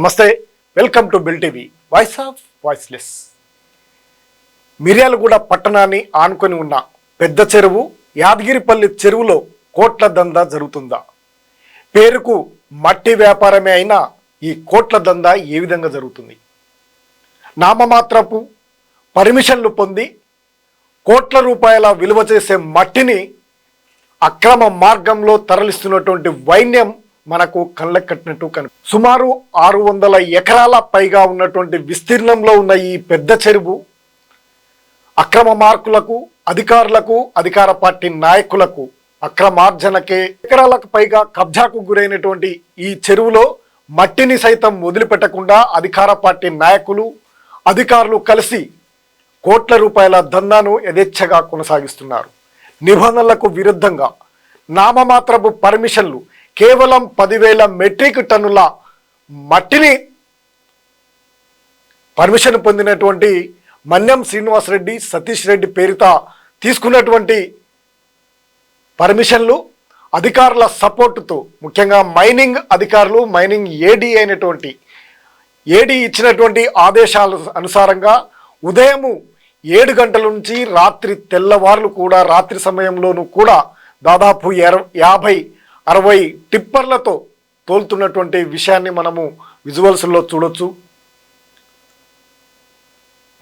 నమస్తే welcome to bell TV voice of voiceless. Miryalaguda పట్టణాన్ని ఆనుకొని ఉన్న పెద్ద చెరువు యాదగిరిపల్లి చెరువులో కోట్ల దందా జరుగుతుందా? పేరుకు మట్టి వ్యాపారమే అయినా ఈ కోట్ల దందా ఏ విధంగా జరుగుతుంది? నామమాత్రపు పర్మిషన్లు పొంది కోట్ల రూపాయల విలువ చేసే మట్టిని అక్రమ మార్గంలో తరలిస్తున్నటువంటి వైన్యం మనకు కళ్ళకు కట్టినట్టు కను సుమారు ఆరు వందల ఎకరాల పైగా ఉన్నటువంటి విస్తీర్ణంలో ఉన్న ఈ పెద్ద చెరువు అక్రమ మార్కులకు అధికారులకు అధికార పార్టీ నాయకులకు అక్రమార్జనకే ఎకరాలకు పైగా కబ్జాకు గురైనటువంటి ఈ చెరువులో మట్టిని సైతం వదిలిపెట్టకుండా అధికార పార్టీ నాయకులు అధికారులు కలిసి కోట్ల రూపాయల దందాను యథేచ్ఛగా కొనసాగిస్తున్నారు. నిబంధనలకు విరుద్ధంగా నామమాత్రపు పర్మిషన్లు కేవలం పదివేల మెట్రిక్ టన్నుల మట్టిని పర్మిషన్ పొందినటువంటి మన్యం శ్రీనివాసరెడ్డి సతీష్ రెడ్డి పేరిత తీసుకున్నటువంటి పర్మిషన్లు అధికారుల సపోర్టుతో ముఖ్యంగా మైనింగ్ అధికారులు మైనింగ్ ఏడీ అయినటువంటి ఏడీ ఇచ్చినటువంటి ఆదేశాల అనుసారంగా ఉదయము ఏడు గంటల నుంచి రాత్రి తెల్లవార్లు కూడా రాత్రి సమయంలోనూ కూడా దాదాపు ఎర యాభై అరవై టిప్పర్లతో తోలుతున్నటువంటి విషయాన్ని మనము విజువల్స్లో చూడొచ్చు.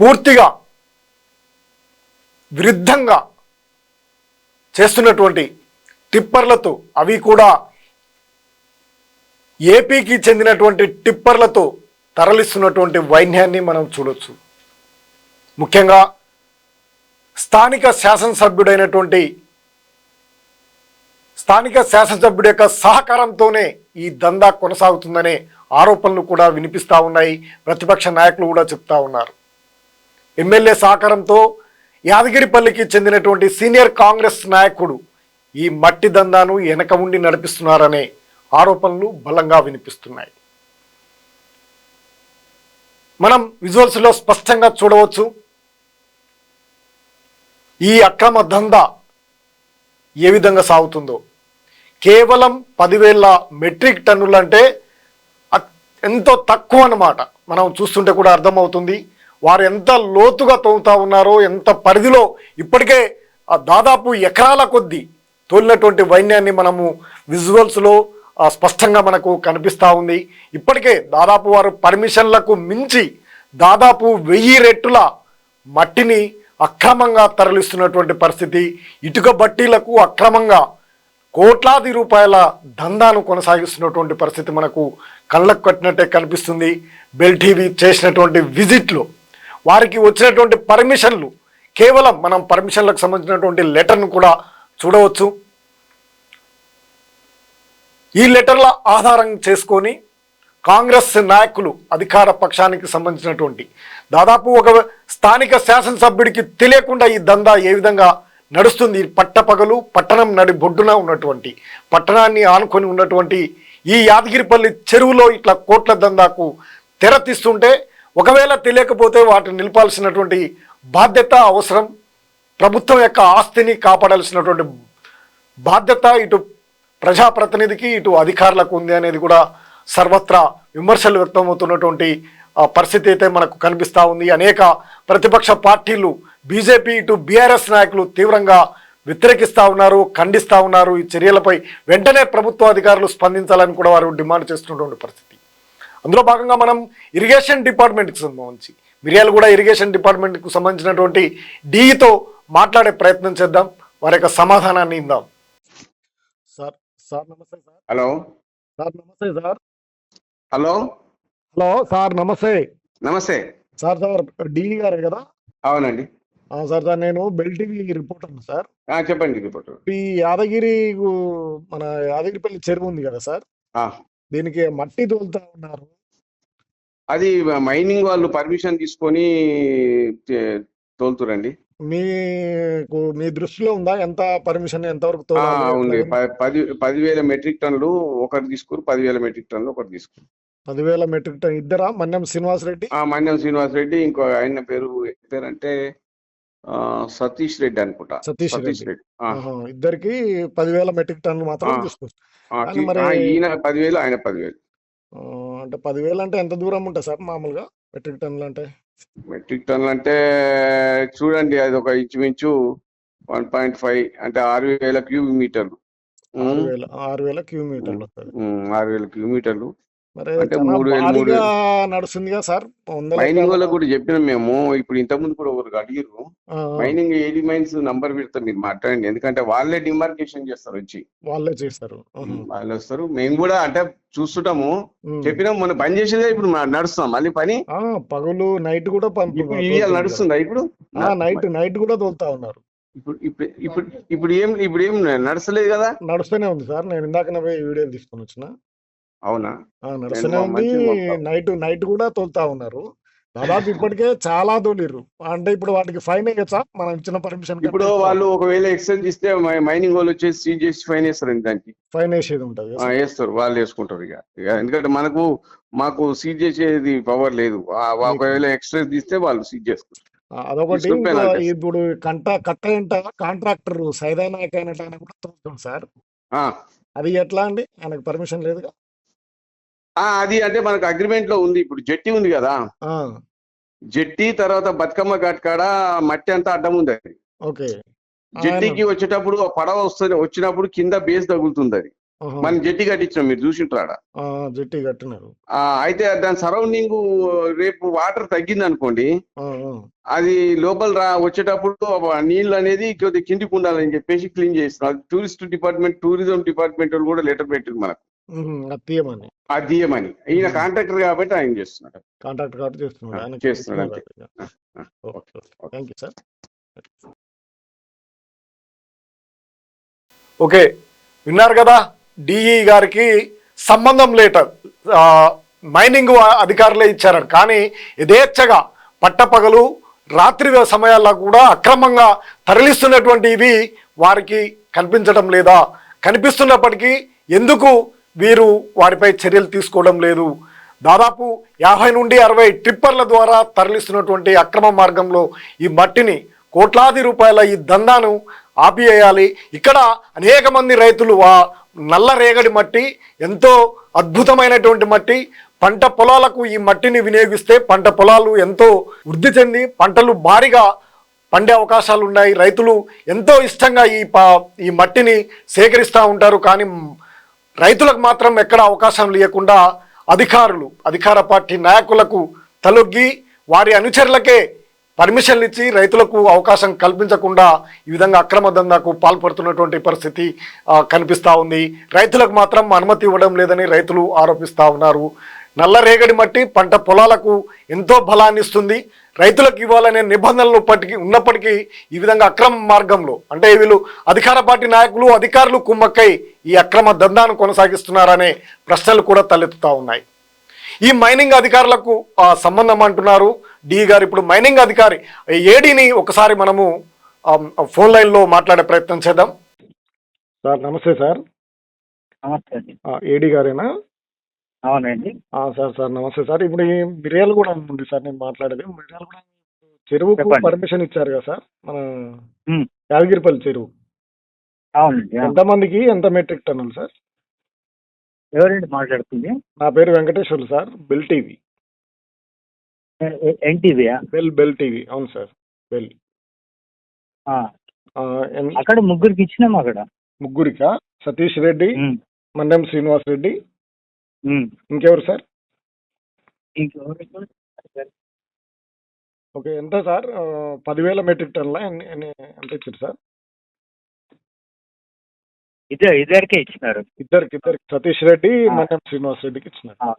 పూర్తిగా విరుద్ధంగా చేస్తున్నటువంటి టిప్పర్లతో అవి కూడా ఏపీకి చెందినటువంటి టిప్పర్లతో తరలిస్తున్నటువంటి వైన్యాన్ని మనం చూడొచ్చు. ముఖ్యంగా స్థానిక శాసనసభ్యుడైనటువంటి స్థానిక శాసనసభ్యుడి యొక్క సహకారంతోనే ఈ దందా కొనసాగుతుందనే ఆరోపణలు కూడా వినిపిస్తూ ఉన్నాయి. ప్రతిపక్ష నాయకులు కూడా చెప్తా ఉన్నారు. ఎమ్మెల్యే సహకారంతో యాదగిరిపల్లికి చెందినటువంటి సీనియర్ కాంగ్రెస్ నాయకుడు ఈ మట్టి దందాను వెనక ఉండి నడిపిస్తున్నారనే ఆరోపణలు బలంగా వినిపిస్తున్నాయి. మనం విజువల్స్లో స్పష్టంగా చూడవచ్చు. ఈ అక్రమ దందా ఏ విధంగా సాగుతుందో. కేవలం పదివేల మెట్రిక్ టన్నులు అంటే అ- ఎంతో తక్కువ అన్నమాట. మనం చూస్తుంటే కూడా అర్థమవుతుంది. వారు ఎంత లోతుగా తవ్వుతా ఉన్నారో ఎంత పరిధిలో ఇప్పటికే దాదాపు ఎకరాల కొద్దీ తోలినటువంటి వైన్యాన్ని మనము విజువల్స్లో స్పష్టంగా మనకు కనిపిస్తూ ఉంది. ఇప్పటికే దాదాపు వారు పర్మిషన్లకు మించి దాదాపు వెయ్యి రెట్టుల మట్టిని అక్రమంగా తరలిస్తున్నటువంటి పరిస్థితి. ఇటుక బట్టీలకు అక్రమంగా కోట్లాది రూపాయల దందాను కొనసాగిస్తున్నటువంటి పరిస్థితి మనకు కళ్ళకు కట్టినట్టే కనిపిస్తుంది. బెల్ టీవీ చేసినటువంటి విజిట్లో వారికి వచ్చినటువంటి పర్మిషన్లు కేవలం మనం పర్మిషన్లకు సంబంధించినటువంటి లెటర్ను కూడా చూడవచ్చు. ఈ లెటర్ల ఆధారం చేసుకొని కాంగ్రెస్ నాయకులు అధికార పక్షానికి సంబంధించినటువంటి దాదాపు ఒక స్థానిక శాసనసభ్యుడికి తెలియకుండా ఈ దందా ఏ విధంగా నడుస్తుంది పట్టపగలు పట్టణం నడి బొడ్డున ఉన్నటువంటి పట్టణాన్ని ఆనుకొని ఉన్నటువంటి ఈ యాదగిరిపల్లి చెరువులో ఇట్లా కోట్ల దందాకు తెర తీస్తుంటే ఒకవేళ తెలియకపోతే వాటిని నిలపాల్సినటువంటి బాధ్యత అవసరం ప్రభుత్వం యొక్క ఆస్తిని కాపాడాల్సినటువంటి బాధ్యత ఇటు ప్రజాప్రతినిధికి ఇటు అధికారులకు ఉంది అనేది కూడా సర్వత్రా విమర్శలు వ్యక్తమవుతున్నటువంటి ఆ, పరిస్థితి అయితే మనకు కనిపిస్తూ ఉంది. అనేక ప్రతిపక్ష పార్టీలు బీజేపీ ఇటు బీఆర్ఎస్ నాయకులు తీవ్రంగా వ్యతిరేకిస్తూ ఉన్నారు ఖండిస్తూ ఉన్నారు. ఈ చర్యలపై వెంటనే ప్రభుత్వ అధికారులు స్పందించాలని కూడా వారు డిమాండ్ చేస్తున్నటువంటి పరిస్థితి. అందులో భాగంగా మనం ఇరిగేషన్ డిపార్ట్మెంట్కి సంబంధించి మిరియాలు కూడా ఇరిగేషన్ డిపార్ట్మెంట్కు సంబంధించినటువంటి డీఈతో మాట్లాడే ప్రయత్నం చేద్దాం. వారి యొక్క సమాధానాన్ని ఇందాం సార్ సార్ నమస్తే సార్. హలో. సార్ నమస్తే సార్. హలో. హలో సార్ నమస్తే. నమస్తే. సార్ సార్ డిఈ గారే కదా? అవునండి. సార్ సార్ నేను బెల్ టీవీ రిపోర్టర్ సార్. ఆ, చెప్పండి రిపోర్టర్ ఈ యాదగిరి మన యాదగిరిపల్లి చెరువు ఉంది కదా సార్? దీనికి మట్టి తోలుతా ఉన్నారు. అది మైనింగ్ వాళ్ళు పర్మిషన్ తీసుకొని తోలుతురండి. మీకు మీ దృష్టిలో ఉందా? ఎంత పర్మిషన్ ఎంతవరకు ఆ, తోలాలి ఉంది. పది పదివేల మెట్రిక్ టన్నులు ఒకటి తీసుకురు పదివేల మెట్రిక్ టన్నులు ఒకటి తీసుకురు. పదివేల మెట్రిక్ టన్ ఇద్దరా? మన్యం శ్రీనివాస్ రెడ్డి ఆ మన్యం శ్రీనివాస్ రెడ్డి ఇంకో ఆయన పేరు పేరంటే ఆ, సతీష్ రెడ్డి అనుకుంటా. సతీష్ సతీష్ రెడ్డి. ఆ, ఇద్దరికి పదివేల మెట్రిక్ టన్నులు మాత్రం ఆ. తీసుకొచ్చు ఆ, కానీ మరి- ఆ, ఈయన పదివేలు ఆయన పదివేలు. ఆ, అంటే పదివేలు అంటే ఎంత దూరం ఉంటుంది సార్ మామూలుగా? మెట్రిక్ టన్నులు అంటే? మెట్రిక్ టన్నులు అంటే చూడండి అది ఒక ఇంచుమించు వన్ పాయింట్ ఫైవ్ అంటే ఆరు వేల క్యూబ్ మీటర్లు. ఆరు ఉమ్, వేల ఆరు వేల వస్తుంది. ఉమ్, ఆరు వేల కిలోమీటర్లు మరి భారీగా వేలు. నడుస్తుంది కదా సార్. మైనింగ్ వాళ్ళకు కూడా చెప్పినాం మేము. ఇప్పుడు ఇంతకుముందు కూడా ఒకరికి అడిగారు మైనింగ్ ఏడి మైన్స్ నంబర్ పెడతారు మీరు మాట్లాడండి. ఎందుకంటే వాళ్ళే డిమార్కేషన్ చేస్తారు వచ్చి. వాళ్ళే చేస్తారు. వాళ్ళు వస్తారు. మేము కూడా అంటే చూస్తుంటాము. చెప్పినాం మనం పని చేసేదే ఇప్పుడు మా- నడుస్తాం మళ్ళీ పని? పగలు నైట్ కూడా నడుస్తుందా ఇప్పుడు? నైట్ నైట్ కూడా తోలుతా ఉన్నారు. ఇప్పుడు ఇప్పుడు ఇప్పుడు ఇప్పుడు ఏం ఇప్పుడు ఏం నడసలేదు కదా? నడుస్తూనే ఉంది సార్. నేను ఇందాక పోయి వీడియోలు తీసుకొని వచ్చిన. అవునా? నడుస్తూనే ఉంది. నైట్ నైట్ కూడా తోలుతా ఉన్నారు. దాదాపు ఇప్పటికే చాలా తోలిర్రు. అంటే ఇప్పుడు వాటికి ఫైన్ వేయచ్చా మనం ఇచ్చిన పర్మిషన్ ఇప్పుడు వాళ్ళు ఒకవేళ ఎక్స్చేంజ్ ఇస్తే మై- మైనింగ్ వాళ్ళు వచ్చేసి సీజ్ చేసి ఫైన్ వేస్తారు దానికి? ఫైన్ వేసేది ఉంటుంది. ఆ, వేస్తారు. వాళ్ళు వేసుకుంటారు ఇక. ఇక ఎందుకంటే మనకు మాకు సీజ్ చేసేది పవర్ లేదు. ఆ, ఒకవేళ ఎక్స్ట్రా తీస్తే వాళ్ళు సీజ్ చేసుకుంటారు ఆ, అదొకటి. తీసుకొని ఇంకా ఇప్పుడు కంట కట్ట ఏంట కాంట్రాక్టర్ సైదా నాయక్ ఆయన కూడా తోలుతుంది సార్. ఆ, అది ఎట్లా అండి? ఆయనకు పర్మిషన్ లేదుగా? అది అంటే మనకు అగ్రిమెంట్లో ఉంది. ఇప్పుడు జట్టి ఉంది కదా. జట్టి తర్వాత బతుకమ్మ ఘాట్ కాడ మట్టి అంతా అడ్డం ఉంది అది. ఓకే. జట్టికి వచ్చేటప్పుడు పడవ వస్తుంది. వచ్చినప్పుడు కింద బేస్ తగులుతుంది అది. మనం జట్టి కట్టించాం మీరు చూసింటారా జట్టి కట్టినారు. అయితే దాని సరౌండింగ్ రేపు వాటర్ తగ్గింది అనుకోండి. అది లోపల రా వచ్చేటప్పుడు నీళ్ళు అనేది కొద్దిగా కిందికి ఉండాలని చెప్పేసి క్లీన్ చేస్తున్నారు. టూరిస్ట్ డిపార్ట్మెంట్ టూరిజం డిపార్ట్మెంట్ వాళ్ళు కూడా లెటర్ పెట్టింది మనకు. తీయమని ఆ ఈయన కాంట్రాక్టర్ కాబట్టి ఆయన చేస్తున్నాడు. కాంటాక్ట్ కాబట్టి చేస్తున్నాడు. చేస్తున్నాడు okay thank you sir okay విన్నారు కదా డిఈ గారికి సంబంధం లేటర్ మైనింగ్ అధికారులే ఇచ్చారు కానీ యథేచ్ఛగా పట్టపగలు రాత్రి సమయాల్లో కూడా అక్రమంగా తరలిస్తున్నటువంటి ఇవి వారికి కనిపించడం లేదా కనిపిస్తున్నప్పటికీ ఎందుకు వీరు వారిపై చర్యలు తీసుకోవడం లేదు. దాదాపు యాభై నుండి అరవై ట్రిప్పర్ల ద్వారా తరలిస్తున్నటువంటి అక్రమ మార్గంలో ఈ మట్టిని కోట్లాది రూపాయల ఈ దందాను ఆపివేయాలి. ఇక్కడ అనేక మంది రైతులు ఆ నల్ల రేగడి మట్టి ఎంతో అద్భుతమైనటువంటి మట్టి పంట పొలాలకు ఈ మట్టిని వినియోగిస్తే పంట పొలాలు ఎంతో వృద్ధి చెంది పంటలు భారీగా పండే అవకాశాలు ఉన్నాయి రైతులు ఎంతో ఇష్టంగా ఈ ప ఈ మట్టిని సేకరిస్తూ ఉంటారు. కానీ రైతులకు మాత్రం ఎక్కడ అవకాశం లేకుండా అధికారులు అధికార పార్టీ నాయకులకు తలొగ్గి వారి అనుచరులకే పర్మిషన్లు ఇచ్చి రైతులకు అవకాశం కల్పించకుండా ఈ విధంగా అక్రమ దందాకు పాల్పడుతున్నటువంటి పరిస్థితి కనిపిస్తూ ఉంది. రైతులకు మాత్రం అనుమతి ఇవ్వడం లేదని రైతులు ఆరోపిస్తూ ఉన్నారు. నల్ల రేగడి మట్టి పంట పొలాలకు ఎంతో బలాన్ని ఇస్తుంది. రైతులకు ఇవ్వాలనే నిబంధనలు పట్టికి ఉన్నప్పటికీ ఈ విధంగా అక్రమ మార్గంలో అంటే వీళ్ళు అధికార పార్టీ నాయకులు అధికారులు కుమ్మక్కై ఈ అక్రమ దందాను కొనసాగిస్తున్నారనే ప్రశ్నలు కూడా తలెత్తుతా ఉన్నాయి. ఈ మైనింగ్ అధికారులకు ఆ, సంబంధం అంటున్నారు. డి గారు ఇప్పుడు మైనింగ్ అధికారి ఏడీని ఒకసారి మనము ఫోన్ లైన్లో మాట్లాడే ప్రయత్నం చేద్దాం. సార్ నమస్తే సార్. నమస్తే ఏడీ గారేనా? అవునండి. సార్ సార్ నమస్తే సార్. ఇప్పుడు ఈ మిర్యాలగూడ ఉంది సార్ నేను మాట్లాడేది. మిర్యాలగూడ చెరువుకు చెప్పండి. పర్మిషన్ ఇచ్చారు కదా సార్? మన ఉమ్. యాదగిరిపల్లి చెరువు. అవునండి ఆ. ఎంతమందికి ఎంత మెట్రిక్ టన్నులు సార్? ఎవరండి మాట్లాడుతుంది? నా పేరు వెంకటేశ్వర్లు సార్ బెల్ టీవీ. ఎన్టీవీయా బెల్ బెల్ టీవీ. అవును సార్ బెల్. ఆ, ఎన్- అక్కడ ముగ్గురికి ఇచ్చినాం అక్కడ? ముగ్గురికా? సతీష్ రెడ్డి ఉమ్, మండెం శ్రీనివాస్ రెడ్డి. ఇంకెవరు సార్? ఓకే ఎంత సార్? పదివేల మెట్రిక్ ఎన్ని- ఎంత ఇచ్చారు సార్? ఇద్దరు ఇద్దరికే ఇచ్చినారు. ఇద్దరికి ఇద్దరికి. సతీష్ రెడ్డి. మండెం శ్రీనివాస్ రెడ్డికి ఇచ్చినారు.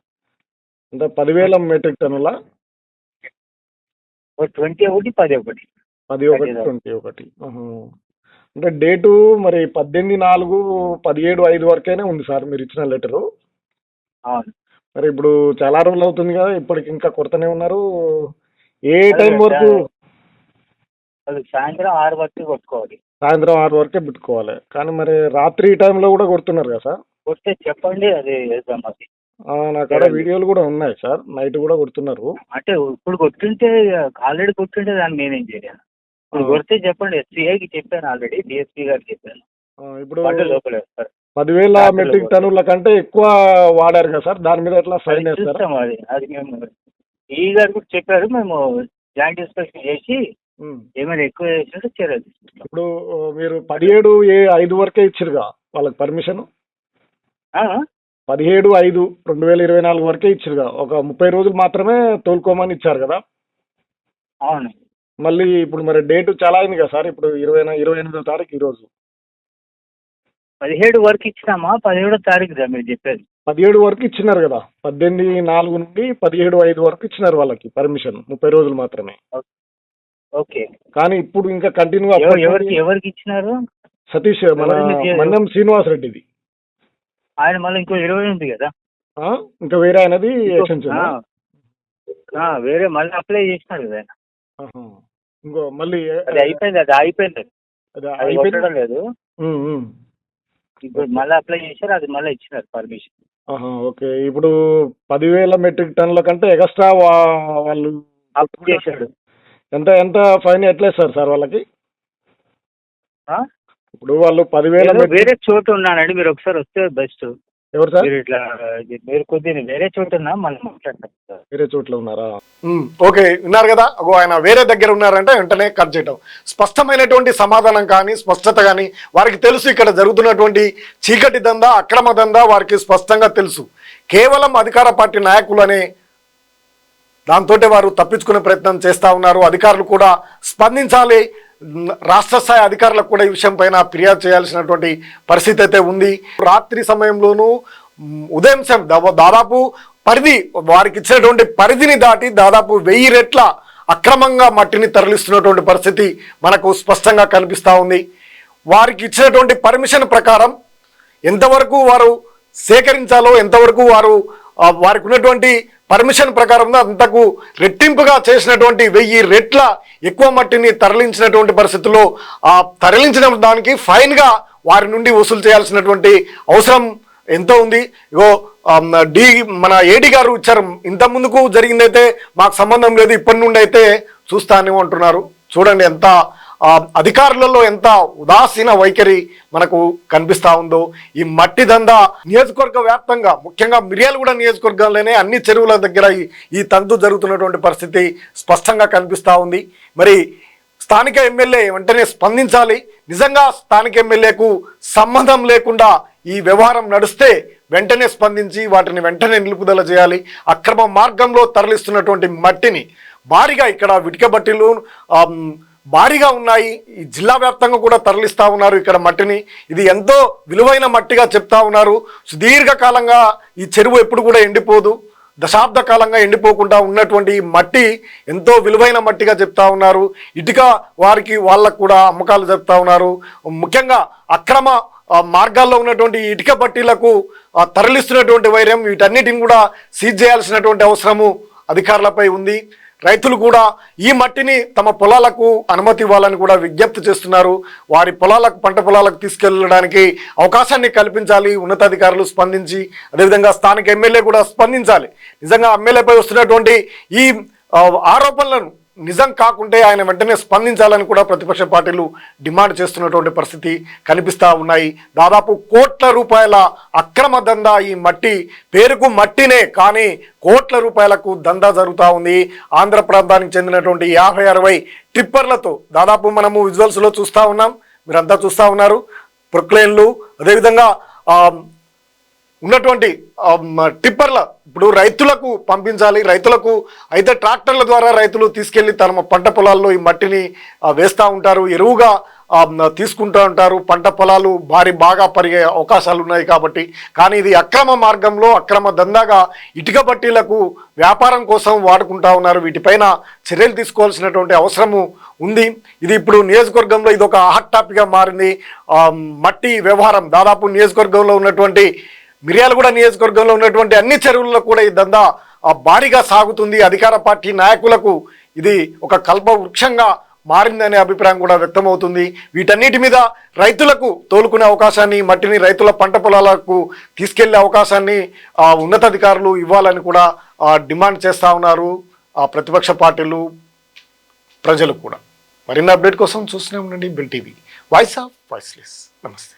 అంటే పదివేల మెట్రిక్ టన్నుల? ట్వంటీ ఒకటి పది ఒకటి. పది ఒకటి. ట్వంటీ ఒకటి. అంటే డేటు మరి పద్దెనిమిది నాలుగు పదిహేడు ఐదు వరకైనా ఉంది సార్ మీరు ఇచ్చిన లెటరు. అవును. మరి ఇప్పుడు చాలా రోజులు అవుతుంది కదా ఇప్పటికి ఇంకా కొడతనే ఉన్నారు. ఏ అదే టైం వరకు? సార్. అది సాయంత్రం ఆరు వరకు కొట్టుకోవాలి. సాయంత్రం ఆరు వరకే పెట్టుకోవాలి. కానీ మరి రాత్రి టైంలో కూడా కొడుతున్నారు కదా సార్? కొడితే చెప్పండి అది వేద్దాం అది ఆ, నా కాడ వీడియోలు కూడా ఉన్నాయి సార్. నైట్ కూడా కొడుతున్నారు. అంటే ఇప్పుడు కొట్టుంటే ఆల్రెడీ కొట్టుంటే దాన్ని నేనేం చేయలేను. ఇప్పుడు. కొడితే చెప్పండి ఎస్పీఐకి చెప్పాను ఆల్రెడీ డిఎస్పీ గారికి చెప్పాను. ఆ, ఇప్పుడు వాళ్ళు లోపల వేస్తారు పదివేల మెట్రిక్ టన్నుల కంటే ఎక్కువ వాడారు కదా సార్? దాని మీద ఎట్లా అది ఫైన్ వేస్తారా చూస్తాం అది. అది మేము ఈ గారు కూడా చెప్పారు మేము జాయింట్ ఇన్స్పెక్షన్ చేసి. ఏమైనా ఎక్కువ చేసినట్టు చర్యలు తీసుకుంటాం. ఇప్పుడు మీరు పదిహేడు ఏ ఐదు వరకే ఇచ్చిరుగా వాళ్ళకి పర్మిషన్? ఆ? పదిహేడు ఐదు రెండు వేల ఇరవై నాలుగు వరకే ఇచ్చిరుగా ఒక ముప్పై రోజులు మాత్రమే తోలుకోమని ఇచ్చారు కదా? అవును. మళ్ళీ ఇప్పుడు మరి డేట్ చాలా అయింది కదా సార్? ఇప్పుడు ఇరవై ఇరవై ఎనిమిదో తారీఖు ఈరోజు పదిహేడు వరకు ఇచ్చినామా? పదిహేడో తారీఖు మీరు చెప్పేది. పదిహేడు వరకు ఇచ్చినారు కదా. పద్దెనిమిది నాలుగు నుండి పదిహేడు ఐదు వరకు ఇచ్చినారు వాళ్ళకి పర్మిషన్. ముప్పై రోజులు మాత్రమే. ఓకే. కానీ ఇప్పుడు ఇంకా కంటిన్యూ ఎవ- ఎవరికి ఎవరికి ఇచ్చినారు? సతీష్ మన మన్యం శ్రీనివాస్ రెడ్డిది ఆయన మళ్ళీ ఇంకో ఇరవై ఉంది కదా? ఇంకా వేరే ఆయనది ఎక్స్టెన్షన్ వేరే మళ్ళీ అప్లై చేసినారు కదా ఆయన. ఇంకో మళ్ళీ అది అయిపోయింది అది అయిపోయింది. అది అయిపోయింది. లేదు. ఇప్పుడు మళ్ళీ అప్లై చేశారు అది మళ్ళీ ఇచ్చినారు పర్మిషన్ ఓకే ఇప్పుడు పదివేల మెట్రిక్ టన్నుల కంటే ఎక్స్ట్రా వాళ్ళు అప్ చేశాడు. ఎంత ఎంత ఫైన్ ఎట్లేస్తారు సార్ వాళ్ళకి? ఆ? ఇప్పుడు వాళ్ళు పదివేల వేరే చోటు ఉన్నానండి మీరు ఒకసారి వస్తే బెస్ట్. ఎవరు సార్? మీరు ఇట్లా ఇది మీరు కొద్దిగా వేరే చోటు ఉన్నా మనం మాట్లాడతాం సార్. వేరే చోట్ల ఉన్నారా? ఓకే విన్నారు కదా? అగో ఆయన వేరే దగ్గర ఉన్నారంటే వెంటనే కట్ చేయటం. స్పష్టమైనటువంటి సమాధానం కానీ స్పష్టత కానీ వారికి తెలుసు ఇక్కడ జరుగుతున్నటువంటి చీకటి దందా అక్రమ దందా వారికి స్పష్టంగా తెలుసు. కేవలం అధికార పార్టీ నాయకులు అనే దాంతో వారు తప్పించుకునే ప్రయత్నం చేస్తూ ఉన్నారు. అధికారులు కూడా స్పందించాలి రాష్ట్ర స్థాయి అధికారులకు కూడా ఈ విషయం పైన ఫిర్యాదు చేయాల్సినటువంటి పరిస్థితి అయితే ఉంది. రాత్రి సమయంలోనూ ఉదయం సమయం దాదాపు- దాదాపు పరిధి వారికి ఇచ్చినటువంటి పరిధిని దాటి దాదాపు వెయ్యి రెట్ల అక్రమంగా మట్టిని తరలిస్తున్నటువంటి పరిస్థితి మనకు స్పష్టంగా కనిపిస్తూ ఉంది. వారికి ఇచ్చినటువంటి పర్మిషన్ ప్రకారం ఎంతవరకు వారు సేకరించాలో ఎంతవరకు వారు వారికి ఉన్నటువంటి పర్మిషన్ ప్రకారం అంతకు రెట్టింపుగా చేసినటువంటి వెయ్యి రెట్ల ఎక్కువ మట్టిని తరలించినటువంటి పరిస్థితుల్లో ఆ తరలించిన దానికి ఫైన్గా వారి నుండి వసూలు చేయాల్సినటువంటి అవసరం ఎంతో ఉంది. ఇగో డి మన ఏడి గారు ఇచ్చారు. ఇంత ముందుకు జరిగిందైతే మాకు సంబంధం లేదు. ఇప్పటి నుండి అయితే చూస్తానే ఉంటున్నారు చూడండి ఎంత అధికారులలో ఎంత ఉదాసీన వైఖరి మనకు కనిపిస్తూ ఉందో ఈ మట్టి దందా నియోజకవర్గ వ్యాప్తంగా ముఖ్యంగా మిర్యాలగూడ నియోజకవర్గంలోనే అన్ని చెరువుల దగ్గర ఈ- తందు తంతు జరుగుతున్నటువంటి పరిస్థితి స్పష్టంగా కనిపిస్తూ ఉంది. మరి స్థానిక ఎమ్మెల్యే వెంటనే స్పందించాలి. నిజంగా స్థానిక ఎమ్మెల్యేకు సంబంధం లేకుండా ఈ వ్యవహారం నడిస్తే వెంటనే స్పందించి వాటిని వెంటనే నిలుపుదల చేయాలి. అక్రమ మార్గంలో తరలిస్తున్నటువంటి మట్టిని భారీగా ఇక్కడ విటికబట్టిలు భారీగా ఉన్నాయి. ఈ జిల్లా వ్యాప్తంగా కూడా తరలిస్తూ ఉన్నారు ఇక్కడ మట్టిని. ఇది ఎంతో విలువైన మట్టిగా చెప్తా ఉన్నారు. సుదీర్ఘకాలంగా ఈ చెరువు ఎప్పుడు కూడా ఎండిపోదు. దశాబ్ద కాలంగా ఎండిపోకుండా ఉన్నటువంటి ఈ మట్టి ఎంతో విలువైన మట్టిగా చెప్తా ఉన్నారు. ఇటుక వారికి వాళ్ళకు కూడా అమ్మకాలు చెప్తా ఉన్నారు. ముఖ్యంగా అక్రమ మార్గాల్లో ఉన్నటువంటి ఇటుక పట్టీలకు తరలిస్తున్నటువంటి వైరం వీటన్నిటిని కూడా సీజ్ చేయాల్సినటువంటి అవసరము అధికారులపై ఉంది. రైతులు కూడా ఈ మట్టిని తమ పొలాలకు అనుమతి ఇవ్వాలని కూడా విజ్ఞప్తి చేస్తున్నారు. వారి పొలాలకు పంట పొలాలకు తీసుకెళ్ళడానికి అవకాశాన్ని కల్పించాలి ఉన్నతాధికారులు స్పందించి అదేవిధంగా స్థానిక ఎమ్మెల్యే కూడా స్పందించాలి. నిజంగా ఎమ్మెల్యేపై వస్తున్నటువంటి ఈ ఆరోపణలను నిజం కాకుంటే ఆయన వెంటనే స్పందించాలని కూడా ప్రతిపక్ష పార్టీలు డిమాండ్ చేస్తున్నటువంటి పరిస్థితి కనిపిస్తూ ఉన్నాయి. దాదాపు కోట్ల రూపాయల అక్రమ దందా ఈ మట్టి పేరుకు మట్టినే కానీ కోట్ల రూపాయలకు దందా జరుగుతూ ఉంది. ఆంధ్ర ప్రాంతానికి చెందినటువంటి యాభై అరవై ట్రిప్పర్లతో దాదాపు మనము విజువల్స్లో చూస్తూ ఉన్నాం. మీరంతా చూస్తూ ఉన్నారు. ప్రొక్లైన్లు అదేవిధంగా ఉన్నటువంటి టిప్పర్ల ఇప్పుడు రైతులకు పంపించాలి. రైతులకు అయితే ట్రాక్టర్ల ద్వారా రైతులు తీసుకెళ్ళి తమ పంట పొలాల్లో ఈ మట్టిని వేస్తూ ఉంటారు. ఎరువుగా తీసుకుంటూ ఉంటారు. పంట పొలాలు భారీ బాగా పరిగే అవకాశాలు ఉన్నాయి కాబట్టి. కానీ ఇది అక్రమ మార్గంలో అక్రమ దందాగా ఇటుక బట్టీలకు వ్యాపారం కోసం వాడుకుంటా ఉన్నారు. వీటిపైన చర్యలు తీసుకోవాల్సినటువంటి అవసరము ఉంది. ఇది ఇప్పుడు నియోజకవర్గంలో ఇది ఒక హాట్ టాపిక్గా మారింది. మట్టి వ్యవహారం. దాదాపు నియోజకవర్గంలో ఉన్నటువంటి మిర్యాలగూడ నియోజకవర్గంలో ఉన్నటువంటి అన్ని చెరువుల్లో కూడా ఈ దందా భారీగా సాగుతుంది. అధికార పార్టీ నాయకులకు ఇది ఒక కల్ప వృక్షంగా మారిందనే అభిప్రాయం కూడా వ్యక్తమవుతుంది. వీటన్నిటి మీద రైతులకు తోలుకునే అవకాశాన్ని మట్టిని రైతుల పంట పొలాలకు తీసుకెళ్ళే అవకాశాన్ని ఉన్నతాధికారులు ఇవ్వాలని కూడా డిమాండ్ చేస్తూ ఉన్నారు ఆ ప్రతిపక్ష పార్టీలు ప్రజలు కూడా. మరిన్ని అప్డేట్ కోసం చూస్తూనే ఉండండి. Bell TV. Voice of voiceless. నమస్తే.